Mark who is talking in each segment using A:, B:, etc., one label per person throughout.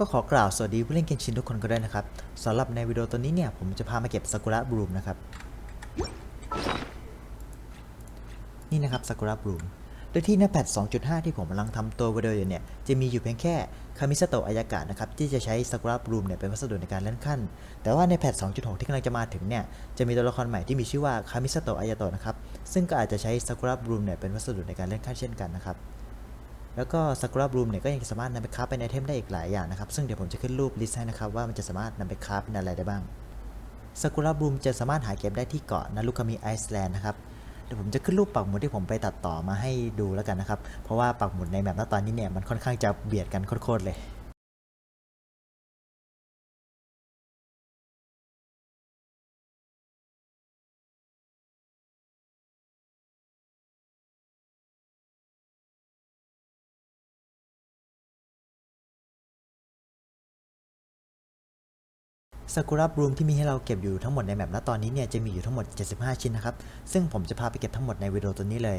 A: ก็ขอกล่าวสวัสดีผู้เล่นเกนชินทุกคนก็ด้วยนะครับสำหรับในวิดีโอตัวนี้เนี่ยผมจะพามาเก็บซากุระบลูมนะครับ นี่นะครับซากุระบลูมโดยที่ในแพท2.5 ที่ผมกำลังทำตัววิดีโออยู่เนี่ย จะมีอยู่เพียงแค่คามิสโตะอายากะนะครับ ที่จะใช้ซากุระบลูมเนี่ยเป็นวัสดุในการเล่นขั้น แต่ว่าในแพท2.6 ที่กำลังจะมาถึงเนี่ย จะมีตัวละครใหม่ที่มีชื่อว่าคามิสโตะอายาโตะนะครับ ซึ่งก็อาจจะใช้ซากุระบลูมเนี่ยเป็นวัสดุในการเล่นขั้นเช่นกันนะครับ แล้วก็ซากุระบลูมเนี่ยก็ยังสามารถนำไปคราฟเป็นไอเทมได้อีกหลายอย่างนะครับ ซึ่งเดี๋ยวผมจะขึ้นรูปลิสต์ให้นะครับว่ามันจะสามารถนำไปคราฟเป็นอะไรได้บ้างซากุระบลูมจะสามารถหาเก็บได้ที่เกาะนารุคามิไอซ์แลนด์นะครับเดี๋ยวผมจะขึ้นรูปปักหมุดที่ผมไปตัดต่อมาให้ดูแล้วกันนะครับ เพราะว่าปักหมุดในแมปณตอนนี้เนี่ยมันค่อนข้างจะเบียดกันโคตรๆเลย ซากุระบลูมที่มีให้เราเก็บอยู่ทั้งหมดในแมปณตอนนี้เนี่ยจะมีอยู่ทั้งหมด 75 ชิ้นนะครับ ซึ่งผมจะพาไปเก็บทั้งหมดในวิดีโอตัวนี้เลย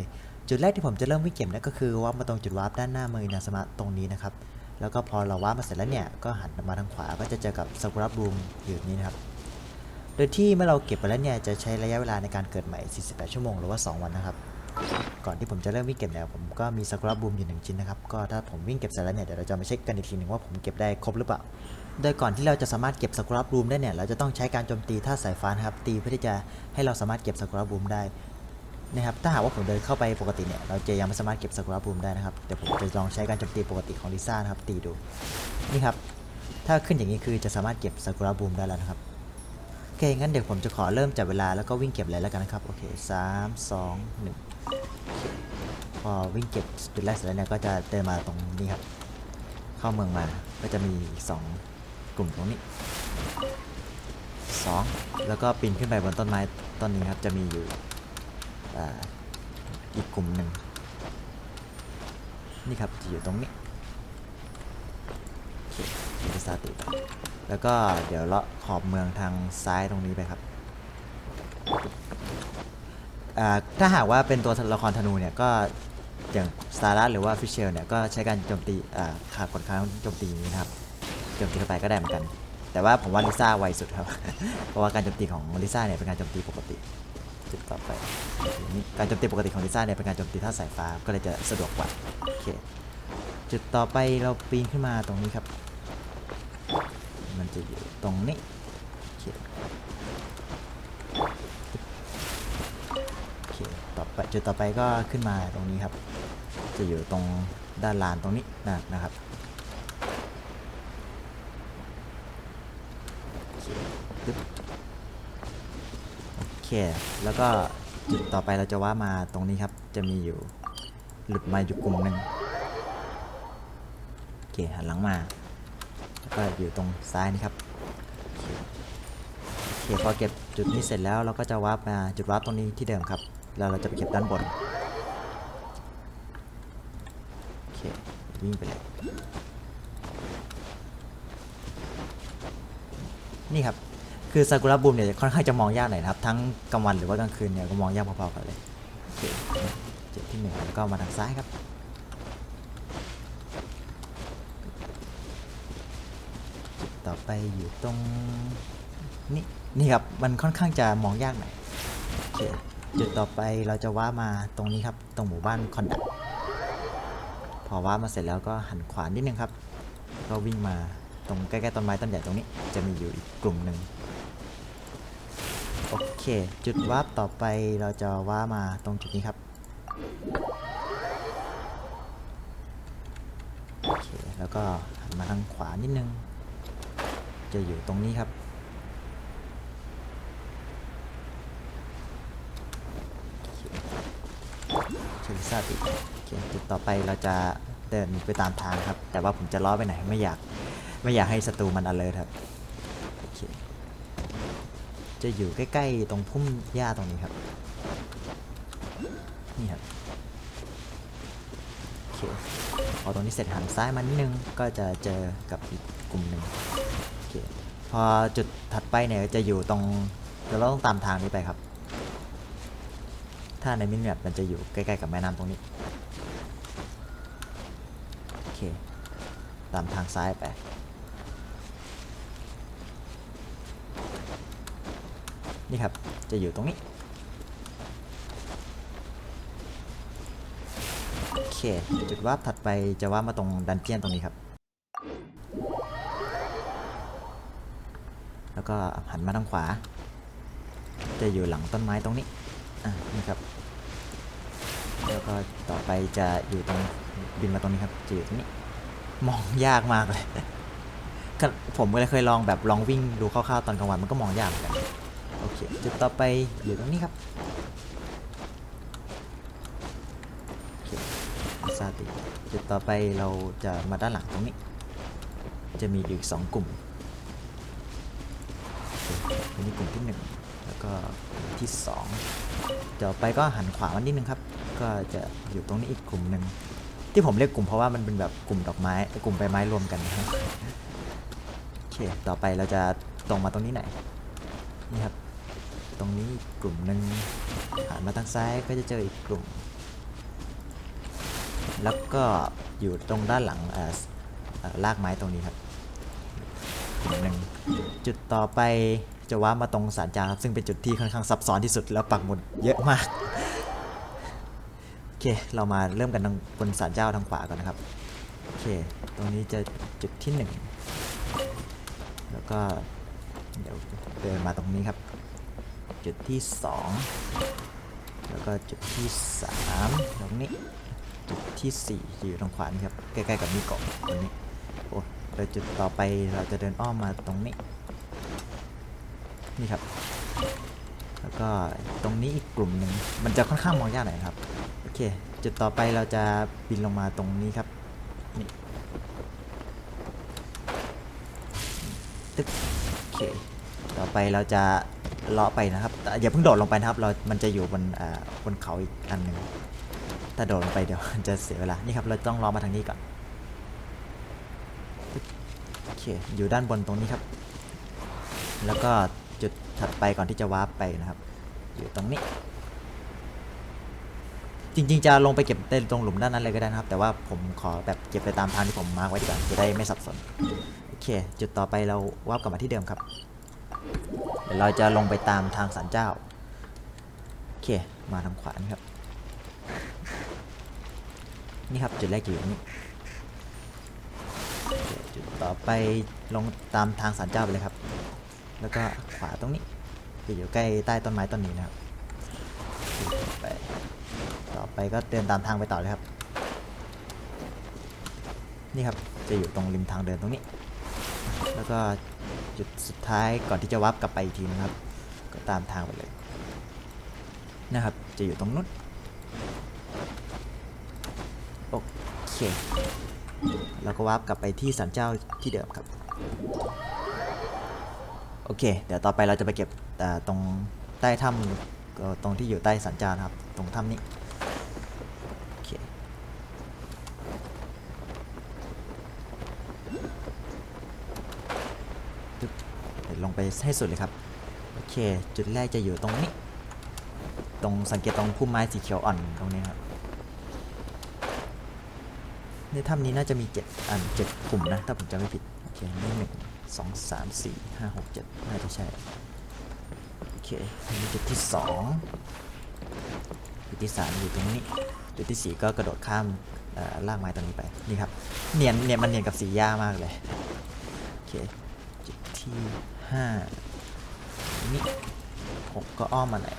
A: จุดแรกที่ผมจะเริ่มวิ่งเก็บนั่นก็คือว่ามาตรงจุดวาร์ปด้านหน้าเมืองอินาสมะตรงนี้นะครับ แล้วก็พอเราวาร์ปมาเสร็จแล้วเนี่ยก็หันมาทางขวาก็จะเจอกับซากุระบลูมอยู่นี้นะครับ โดยที่เมื่อเราเก็บไปแล้วเนี่ยจะใช้ระยะเวลาในการเกิดใหม่ 48 ชั่วโมงหรือว่า 2 วันนะครับ ก่อนที่ผมจะเริ่มวิ่งเก็บเนี่ยผมก็มีซากุระบลูมอยู่หนึ่งชิ้นนะครับ ก็ถ้าผมวิ่งเก็บเสร็จแล้วเนี่ยเดี๋ยวเราจะมาเช็คกันอีกทีหนึ่งว่าผมเก็บได้ครบหรือเปล่า โดยก่อนที่เราจะสามารถเก็บซากุระบลูมได้เนี่ย เราจะต้องใช้การโจมตีท่าสายฟ้านะครับ ตีเพื่อที่จะให้เราสามารถเก็บซากุระบลูมได้นะครับ ถ้าหากว่าผมเดินเข้าไปปกติเนี่ย เราจะยังไม่สามารถเก็บซากุระบลูมได้นะครับ เดี๋ยวผมจะลองใช้การโจมตีปกติของลิซ่านะครับ ตีดู นี่ครับ ถ้าขึ้นอย่างนี้คือจะสามารถเก็บซากุระบลูมได้แล้วนะครับ โอเค งั้นเดี๋ยวผมจะขอเริ่มจับเวลาแล้วก็วิ่งเก็บเลยแล้วกันนะครับ โอเคสามสองหนึ่งพอวิ่งเก็บจุดแรกเสร็จแล้วเนี่ยก็จะเดินมาตรงนี้ครับ เข้าเมืองมา ก็จะมีสอง กลุ่มตรงนี้สองแล้วก็ปีนขึ้นไปบนต้นไม้ต้นนี้ครับ จะมีอยู่ออีกกลุ่มหนึ่งนี่ครับจะอยู่ตรงนี้เคมีสาติแล้วก็เดี๋ยวเลาะขอบเมืองทางซ้ายตรงนี้ไปครับถ้าหากว่าเป็นตัวละครธนูเนี่ยก็อย่างสตาร์ลัหรือว่าฟิชเชลเนี่ยก็ใช้การโจมตีอ่าขากดค้างโจมตีอย่างนี้ครับ โจมตีเข้าไปก็ได้เหมือนกัน แต่ว่าผมว่าลิซ่าไวสุดครับ เพราะว่าการโจมตีของลิซ่าเนี่ยเป็นการโจมตีปกติจุดต่อไปนี่การโจมตีปกติของลิซ่าเนี่ยเป็นการโจมตีท่าสายฟ้าก็เลยจะสะดวกกว่าโอเคจุดต่อไปเราปีนขึ้นมาตรงนี้ครับ มันจะอยู่ตรงนี้โอเคโอเคต่อไปจุดต่อไปก็ขึ้นมาตรงนี้ครับ จะอยู่ตรงด้านลานตรงนี้นะนะครับปึ๊บ เค แล้วก็จุดต่อไปเราจะว่ามาตรงนี้ครับ จะมีอยู่ หลุดมาอยู่กลุ่มหนึ่งโอเคหันหลังมาแล้วก็อยู่ตรงซ้ายนี่ครับโอเคพอเก็บจุดนี้เสร็จแล้วเราก็จะวาร์ปมาจุดวาร์ปตรงนี้ที่เดิมครับ แล้วเราจะไปเก็บด้านบนโอเควิ่งไปเลยนี่ครับ คือซากุระบูมเนี่ยค่อนข้างจะมองยากหน่อยนะครับ ทั้งกลางวันหรือว่ากลางคืนเนี่ยก็มองยากพอๆกันเลยโอเคจุดที่หนึ่งแล้วก็มาทางซ้ายครับจุดต่อไปอยู่ตรงนี่นี่ครับมันค่อนข้างจะมองยากหน่อยโอเคจุดต่อไปเราจะว่ามาตรงนี้ครับ ตรงหมู่บ้านคอนดักพอว่ามาเสร็จแล้วก็หันขวานิดนึงครับ ก็วิ่งมาตรงใกล้ๆต้นไม้ต้นใหญ่ตรงนี้ จะมีอยู่อีกกลุ่มหนึ่ง โอเค จุดวาร์ปต่อไปเราจะว่ามาตรงจุดนี้ครับ โอเค แล้วก็หันมาทางขวานิดนึง จะอยู่ตรงนี้ครับ เชลิซาติโอเคจุดต่อไปเราจะเดินไปตามทางครับ แต่ว่าผมจะล้อไปไหนไม่อยาก ไม่อยากให้ศัตรูมัน alert ครับโอเค จะอยู่ใกล้ๆ ตรงพุ่มหญ้าตรงนี้ครับ นี่ครับโอเคพอตรงนี้เสร็จหันซ้ายมานิดนึงก็จะเจอกับอีกกลุ่มหนึ่งโอเคพอจุดถัดไปเนี่ยจะอยู่ตรงเราต้องตามทางนี้ไปครับ ถ้าในมินิแมปมันจะอยู่ใกล้ๆ กับแม่น้ำตรงนี้โอเคตามทางซ้ายไป นี่ครับ จะอยู่ตรงนี้ โอเค จุดวาร์ปถัดไปจะวาร์ปมาตรงดันเจียนตรงนี้ครับ แล้วก็หันมาทางขวา จะอยู่หลังต้นไม้ตรงนี้ อะ นี่ครับ แล้วก็ต่อไปจะอยู่ตรงบินมาตรงนี้ครับ จะอยู่ตรงนี้ มองยากมากเลยผมก็เลยเคยลองแบบลองวิ่งดูคร่าวๆตอนกลางวันมันก็มองยากเหมือนกัน จุดต่อไปอยู่ตรงนี้ครับโอเคซาติจุดต่อไปเราจะมาด้านหลังตรงนี้ จะมีอยู่อีกสองกลุ่มอันนี้กลุ่มที่หนึ่งแล้วก็กลุ่มที่สองต่อไปก็หันขวามันนิดนึงครับ ก็จะอยู่ตรงนี้อีกกลุ่มหนึ่งที่ผมเรียกกลุ่มเพราะว่ามันเป็นแบบกลุ่มดอกไม้กลุ่มใบไม้รวมกันนะโอเคต่อไปเราจะตรงมาตรงนี้หน่อยนี่ครับ ตรงนี้กลุ่มหนึ่งหันมาทางซ้ายก็จะเจออีกกลุ่ม แล้วก็อยู่ตรงด้านหลังเอ่อเอ่อรากไม้ตรงนี้ครับกลุ่มหนึ่งจุดต่อไปจะว้ามาตรงสารจาครับซึ่งเป็นจุดที่ค่อนข้างซับซ้อนที่สุดแล้วปักหมุดเยอะมากโอเคเรามาเริ่มกันทางบนสารเจ้าทางขวาก่อนนะครับโอเค ตรงนี้จะจุดที่หนึ่งแล้วก็เดี๋ยวเดินมาตรงนี้ครับ จุดที่สองแล้วก็จุดที่สามตรงนี้ จุดที่สี่อยู่ทางขวานี่ครับ ใกล้ๆกับนี่เกาะตรงนี้โอ้แล้วจุดต่อไปเราจะเดินอ้อมมาตรงนี้ นี่ครับ แล้วก็ตรงนี้อีกกลุ่มหนึ่งมันจะค่อนข้างมองยากหน่อยครับ โอเค จุดต่อไปเราจะบินลงมาตรงนี้ครับ นี่ตึ๊บโอเค ต่อไปเราจะ เลาะไปนะครับแต่อย่าเพิ่งโดดลงไปนะครับ เรา มันจะอยู่บนอ่าบนเขาอีกอันหนึ่งถ้าโดดลงไปเดี๋ยว จะเสียเวลา นี่ครับ เราต้องเลาะมาทางนี้ก่อน โอเค อยู่ด้านบนตรงนี้ครับ แล้วก็จุดถัดไปก่อนที่จะวาร์ปไปนะครับ อยู่ตรงนี้ จริงๆ จะลงไปเก็บในตรงหลุมด้านนั้นเลยก็ได้นะครับ แต่ว่าผมขอแบบเก็บไปตามทางที่ผมมาร์กไว้ดีกว่าจะได้ไม่สับสน โอเค จุดต่อไปเราวาร์ปกลับมาที่เดิมครับ ดี๋ยวเราจะลงไปตามทางสันเจ้า โอเค มาทางขวานี่ครับ นี่ครับจุดแรกอยู่ตรงนี้จุดต่อไปลงตามทางสันเจ้าไปเลยครับ แล้วก็ขวาตรงนี้จะอยู่ใกล้ใต้ต้นไม้ต้นนี้นะครับไปต่อไปก็เดินตามทางไปต่อเลยครับ นี่ครับจะอยู่ตรงริมทางเดินตรงนี้ แล้วก็ จุดสุดท้ายก่อนที่จะวับกลับไปอีกทีนะครับ ก็ตามทางไปเลย นะครับ จะอยู่ตรงนู้นโอเคแล้วก็วับกลับไปที่สันเจ้าที่เดิมครับ โอเค เดี๋ยวต่อไปเราจะไปเก็บอ่ตรงใต้ถ้ำก็ตรงที่อยู่ใต้สันเจ้านะครับ ตรงถ้ำนี้ โอเค ตึ๊บเดี๋ยวลงไป ให้สุดเลยครับ โอเค จุดแรกจะอยู่ตรงนี้ ตรงสังเกตตรงพุ่มไม้สีเขียวอ่อนตรงนี้ครับ ในถ้ำนี้น่าจะมีเจ็ดอันเจ็ดกลุ่มนะ ถ้าผมจำไม่ผิด โอเคนี่หนึ่งสองสามสี่ห้าหกเจ็ดน่าจะใช่ โอเคนี่จุดที่สองจุดที่สามอยู่ตรงนี้ จุดที่สี่ก็กระโดดข้ามเอ่ากไม้ตรงนี้ไป นี่ครับ เนียนเนียนมันเนียนกับสีหญ้ามากเลย โอเค จุดที่ ห้านี่หกก็อ้อมมาหน่อย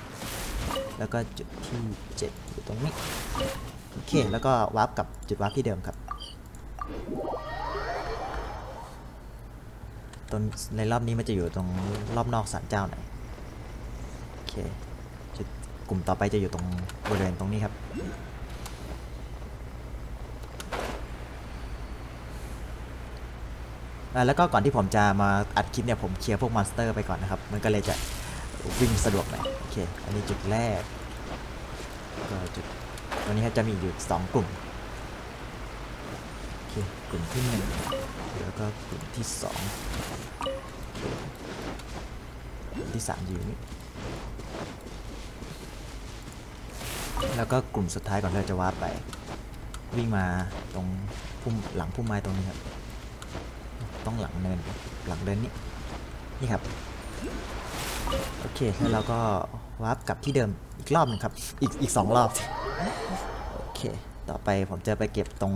A: แล้วก็จุดที่เจ็ดอยู่ตรงนี้โอเค แล้วก็วาร์ปกับจุดวาร์ปที่เดิมครับตรงในรอบนี้มันจะอยู่ตรงรอบนอกศาลเจ้าหน่อยโอเคจุดกลุ่มต่อไปจะอยู่ตรงบริเวณตรงนี้ครับ อ่า แล้วก็ก่อนที่ผมจะมาอัดคลิปเนี่ยผมเคลียร์พวกมอนสเตอร์ไปก่อนนะครับ มันก็เลยจะวิ่งสะดวกหน่อยโอเค อันนี้จุดแรกก็จุดตรงนี้จะมีอยู่สองกลุ่มโอเคกลุ่มที่หนึ่งแล้วก็กลุ่มที่สองกลุ่มที่สามอยู่นี่แล้วก็กลุ่มสุดท้ายก่อนที่เราจะวาดไป วิ่งมาตรงพุ่มหลังพุ่มไม้ตรงนี้ครับ ต้องหลังเนินหลังเดินนี้นี่ครับโอเคแล้วเราก็วาร์ปกลับที่เดิมอีกรอบหนึงครับอีกอีกสองรอบโอเคต่อไปผมจะไปเก็บตรง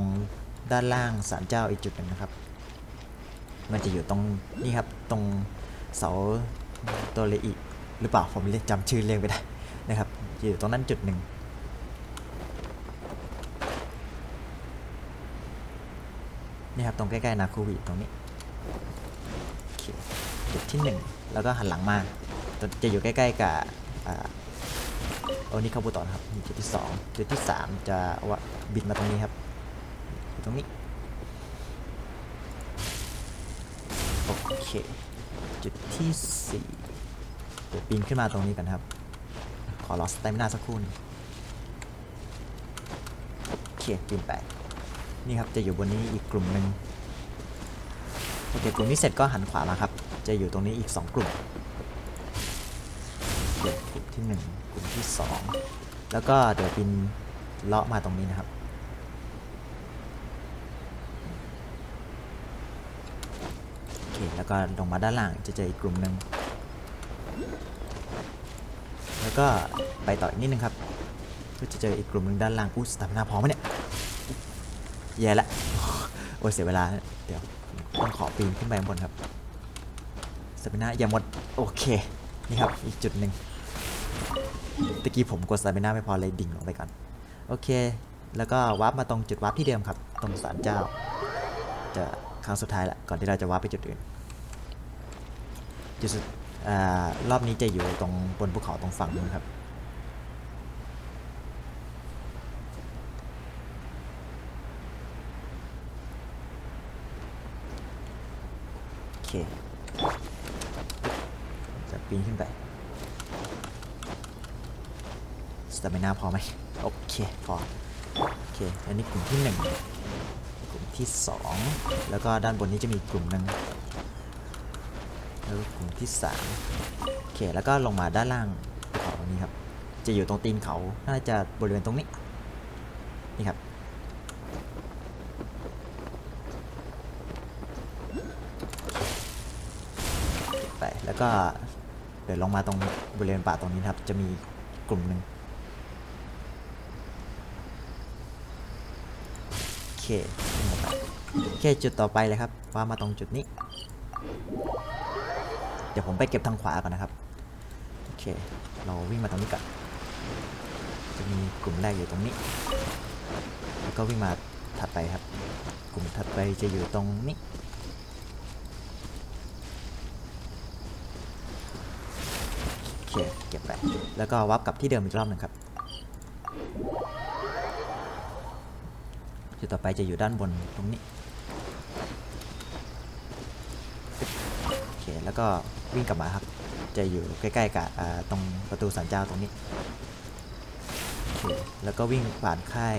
A: ด้านล่างศาลเจ้าอีกจุดหนึ่งนะครับ มันจะอยู่ตรงนี่ครับตรงเสาตัวเลอีหรือเปล่าผมเรียกจำชื่อเรียกไม่ได้นะครับอยู่ตรงนั้นจุดหนึ่งนี่ครับตรงใกล้ๆนาคูวิตรงนี้ จุดที่หนึ่งแล้วก็หันหลังมาจะอยู่ใกล้ๆกับอ่าโอนิคาบุโตะนะครับจุดที่สองจุดที่สามจะว่าบินมาตรงนี้ครับอยู่ตรงนี้โอเคจุดที่สี่เดี๋ยวปีนขึ้นมาตรงนี้กันครับ ขอรอสเตมินาสักครู่นึงโอเคปีนไปนี่ครับจะอยู่บนนี้อีกกลุ่มหนึ่ง อเคกลุ่มนี้เสร็จก็หันขวามาครับ จะอยู่ตรงนี้อีก 2 กลุ่มเดี๋ยวกลุ่มที่ 1 กลุ่มที่ 2 แล้วก็เดี๋ยวบินเลาะมาตรงนี้นะครับ โอเค แล้วก็ลงมาด้านล่างจะเจออีกกลุ่มหนึ่ง แล้วก็ไปต่ออีกนิดนึงครับ ก็จะเจออีกกลุ่มหนึ่งด้านล่างอู้สตามินาพร้อมไหมเนี่ยแย่ละ โอ้เสียเวลา เดี๋ยว ต้องขอปีนขึ้นไปข้างบนครับสเปนาอย่าหมด โอเค นี่ครับ อีกจุดหนึ่งตะกี้ผมกดสเปนาไม่พอเลยดิ่งลงไปก่อน โอเค แล้วก็วาร์ปมาตรงจุดวาร์ปที่เดิมครับ ตรงศาลเจ้า จะครั้งสุดท้ายละก่อนที่เราจะวาร์ปไปจุดอื่น จุดสุดอ่ารอบนี้จะอยู่ตรงบนภูเขาตรงฝั่งนู้นครับ เค จะปีนขึ้นไปสเตมินาพอไหมโอเค พอ โอเค อันนี้กลุ่มที่หนึ่งกลุ่มที่สองแล้วก็ด้านบนนี้จะมีกลุ่มหนึ่งแล้วกลุ่มที่สามโอเค แล้วก็ลงมาด้านล่างเขาตรงนี้ครับ จะอยู่ตรงตีนเขา น่าจะบริเวณตรงนี้ครับ ไป แล้วก็เดี๋ยวลงมาตรงบริเวณป่าตรงนี้นะครับ จะมีกลุ่มหนึ่งโอเคโอเคจุดต่อไปเลยครับ ว่ามาตรงจุดนี้ เดี๋ยวผมไปเก็บทางขวาก่อนนะครับ โอเค เราวิ่งมาตรงนี้ก่อนจะมีกลุ่มแรกอยู่ตรงนี้ แล้วก็วิ่งมาถัดไปครับ กลุ่มถัดไปจะอยู่ตรงนี้ โอ เคเก็บไปแล้วก็วับกลับที่เดิมอีกรอบหนึ่งครับจุดต่อไปจะอยู่ด้านบนตรงนี้โอเคแล้วก็วิ่งกลับมาครับ จะอยู่ใกล้ๆกับตรงประตูสันเจ้าตรงนี้โอเคแล้วก็วิ่งผ่านค่าย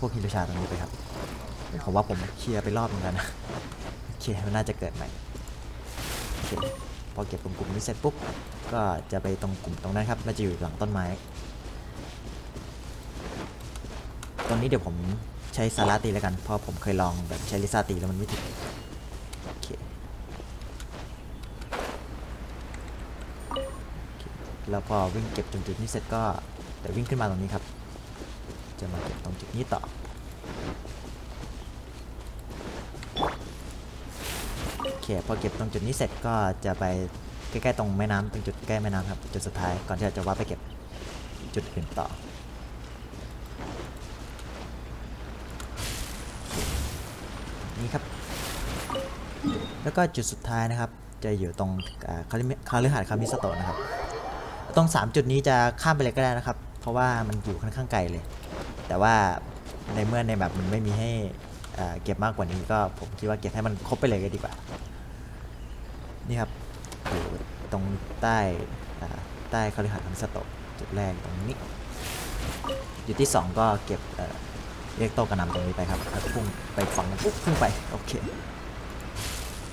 A: พวกฮิโรชาตรงนี้ไปครับผมว่าผมเคลียร์ไปรอบหนึงแล้วนะโอเคมันน่าจะเกิดใหม่โอเค พอเก็บตรงกลุ่มนี้เสร็จปุ๊บก็จะไปตรงกลุ่มตรงนั้นครับมันจะอยู่หลังต้นไม้ตรงนี้เดี๋ยวผมใช้ซาร่าตีแล้วกัน เพราะผมเคยลองแบบใช้ลิซ่าตีแล้วมันไม่ถึงโอเคแล้วพอวิ่งเก็บตรงจุดนี้เสร็จก็เดี๋ยววิ่งขึ้นมาตรงนี้ครับ จะมาเก็บตรงจุดนี้ต่อ โอเค พอเก็บตรงจุดนี้เสร็จก็จะไปใกล้ๆตรงแม่น้ำตรงจุดใกล้แม่น้ำครับจุดสุดท้ายก่อนที่เราจะว่าไปเก็บจุดอื่นต่อนี่ครับ แล้วก็จุดสุดท้ายนะครับ จะอยู่ตรงอ่าคาริมิคาลิหาดคามิสโตนะครับ ตรง 3 จุดนี้จะข้ามไปเลยก็ได้นะครับ เพราะว่ามันอยู่ค่อนข้างไกลเลย แต่ว่าในเมื่อในแบบมันไม่มีให้เก็บมากกว่านี้ก็ผมคิดว่าเก็บให้มันครบไปเลยก็ดีกว่า นี่ครับอยู่ตรง ใต้ใต้คาลิหาดคัมสโตะจุดแรกตรงนี้ จุดที่ 2 ก็เก็บเอ่อเรียกโตกระนำตรงนี้ไปครับแล้วพุ่งไปฝังปุ๊บพุ่งไป โอเค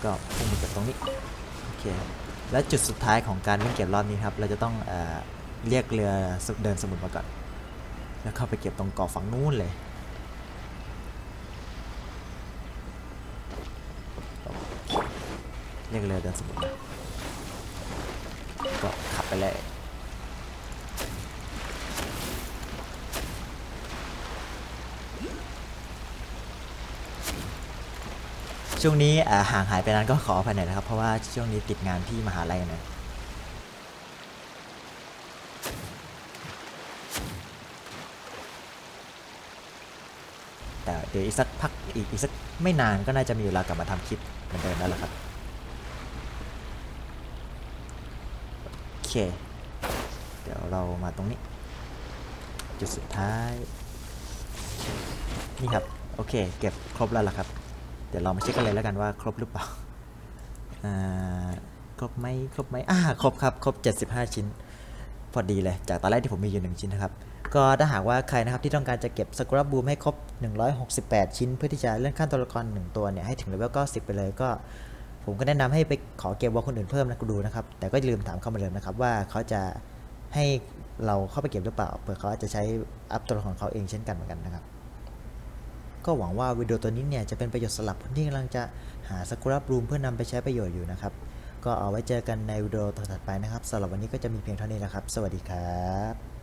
A: ก็พุ่งไปเก็บตรงนี้ โอเค และจุดสุดท้ายของการวิ่งเก็บรอบนี้ครับ เราจะต้องเออเรียกเรือเดินสมุทรมาก่อน แล้วเข้าไปเก็บตรงเกาะฝั่งนู้นเลย เรียกเรือเดินสมุทรมา ก็ขับไปเลยช่วงนี้ห่างหายไปนั้นก็ขออภัยหน่อยนะครับ เพราะว่าช่วงนี้ติดงานที่มหาลัยนะแต่เดี๋ยวอีกสักพักอีกอีกสักไม่นานก็น่าจะมีเวลากลับมาทำคลิปเหมือนเดิมแล้วล่ะครับ โอ เคเดี๋ยวเรามาตรงนี้ จุดสุดท้าย นี่ครับ โอเค เก็บครบแล้วล่ะครับ เดี๋ยวเรามาเช็คกันเลยแล้วกันว่าครบหรือเปล่าอ่าครบไหมครบไหมอ่าครบครับ ครบ 75 ชิ้น พอดีเลย จากตอนแรกที่ผมมีอยู่ 1 ชิ้นนะครับ ก็ถ้าหากว่าใครนะครับที่ต้องการจะเก็บสก r ั b บูมให้ครบ 168 ชิ้น เพื่อที่จะเลื่อนขั้นตัวละคร 1 ตัวเนี่ยให้ถึงเลเวล90 ไปเลยก็ ผมก็แนะนำให้ไปขอเก็บวอลคนอื่นเพิ่มนะกูดูนะครับ แต่ก็อย่าลืมถามเข้ามาเลยนะครับว่าเขาจะให้เราเข้าไปเก็บหรือเปล่า เผื่อเขาอาจจะใช้อัพตัวละครเขาเองเช่นกันเหมือนกันนะครับ ก็หวังว่าวิดีโอตัวนี้เนี่ยจะเป็นประโยชน์สำหรับคนที่กำลังจะหาสกุรับรูมเพื่อนำไปใช้ประโยชน์อยู่นะครับ ก็เอาไว้เจอกันในวิดีโอถัดไปนะครับสำหรับวันนี้ก็จะมีเพียงเท่านี้แหละครับ สวัสดีครับ